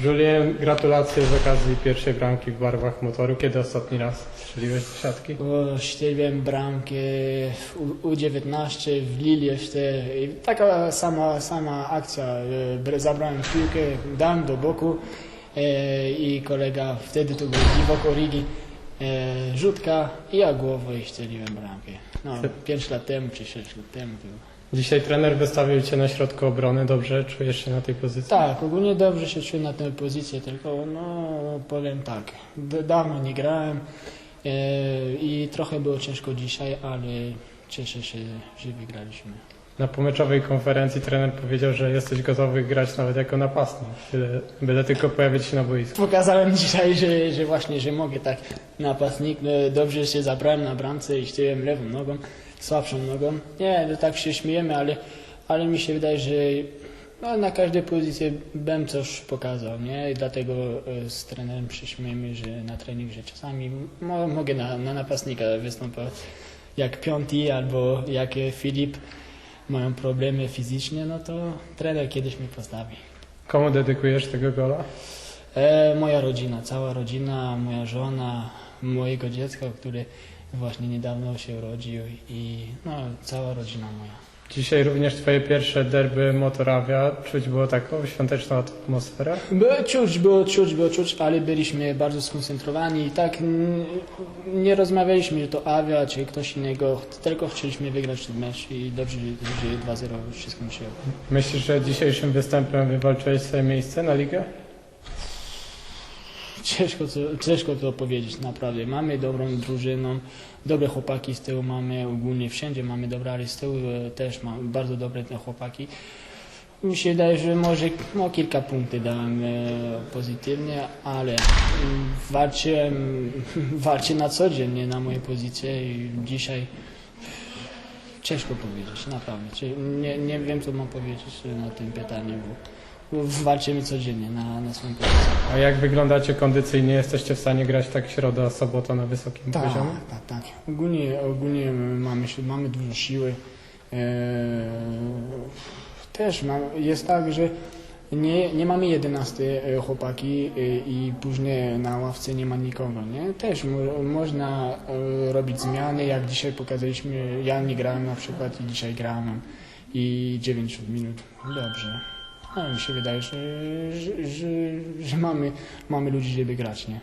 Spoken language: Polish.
Julien, gratulacje z okazji pierwszej bramki w barwach motoru. Kiedy ostatni raz strzeliłeś do siatki? Strzeliłem bramkę w U- U19 w Lille jeszcze. I taka sama, sama akcja. e, br- Zabrałem piłkę, dałem do boku e, i kolega, wtedy to był Divock Origi, e, rzutka i ja głową i strzeliłem bramkę. No, 5 lat temu czy 6 lat temu było. Dzisiaj trener wystawił Cię na środku obrony. Dobrze czujesz się na tej pozycji? Tak, ogólnie dobrze się czuję na tę pozycję, tylko no powiem tak, d- dawno nie grałem e, i trochę było ciężko dzisiaj, ale cieszę się, że wygraliśmy. Na pomeczowej konferencji trener powiedział, że jesteś gotowy grać nawet jako napastnik. Byle, byle tylko pojawić się na boisku. Pokazałem dzisiaj, że, że właśnie, że mogę tak napastnik, e, dobrze się zabrałem na bramce i chciałem lewą nogą, słabszą nogą. Nie, to tak się śmiejemy, ale, ale mi się wydaje, że no, na każdej pozycji bym coś pokazał, nie? I dlatego e, z trenerem śmiejemy, że na trening, że czasami mo, mogę na, na napastnika wystąpić jak piąty albo jak Filip mają problemy fizyczne, no to trener kiedyś mnie postawi. Komu dedykujesz tego gola? E, moja rodzina, cała rodzina, moja żona, mojego dziecka, który właśnie niedawno się urodził i no, cała rodzina moja. Dzisiaj również Twoje pierwsze derby Motorawia. Czuć było taką świąteczną atmosferę? Było czuć, było czuć, było czuć, ale byliśmy bardzo skoncentrowani i tak mm, nie rozmawialiśmy, że to Avia czy ktoś innego, tylko chcieliśmy wygrać ten mecz i dobrze, że 2-0 się skończyło. Myślisz, że dzisiejszym występem wywalczyłeś swoje miejsce na ligę? Ciężko, co, ciężko to powiedzieć, naprawdę. Mamy dobrą drużynę, dobre chłopaki z tyłu mamy, ogólnie wszędzie mamy dobre, ale z tyłu e, też mamy bardzo dobre te chłopaki. Mi się wydaje, że może no, kilka punktów dałem e, pozytywnie, ale mm, walczyłem, walczę na co dzień nie na mojej pozycji i dzisiaj ciężko powiedzieć, naprawdę. Nie, nie wiem, co mam powiedzieć na tym pytaniu, bo walczymy codziennie na, na swoim pozycji. A jak wyglądacie kondycyjnie? Jesteście w stanie grać tak środa, sobota na wysokim Tak, poziomie? tak, tak. Ogólnie, ogólnie mamy, mamy dużo siły. Eee, też mam, jest tak, że nie, nie mamy 11 e, chłopaki e, i później na ławce nie ma nikogo, nie? Też mo, można e, robić zmiany, jak dzisiaj pokazaliśmy, ja nie grałem na przykład i dzisiaj grałem i 90 minut. Dobrze. No, mi się wydaje, że, że, że, że mamy, mamy ludzi, żeby grać, nie?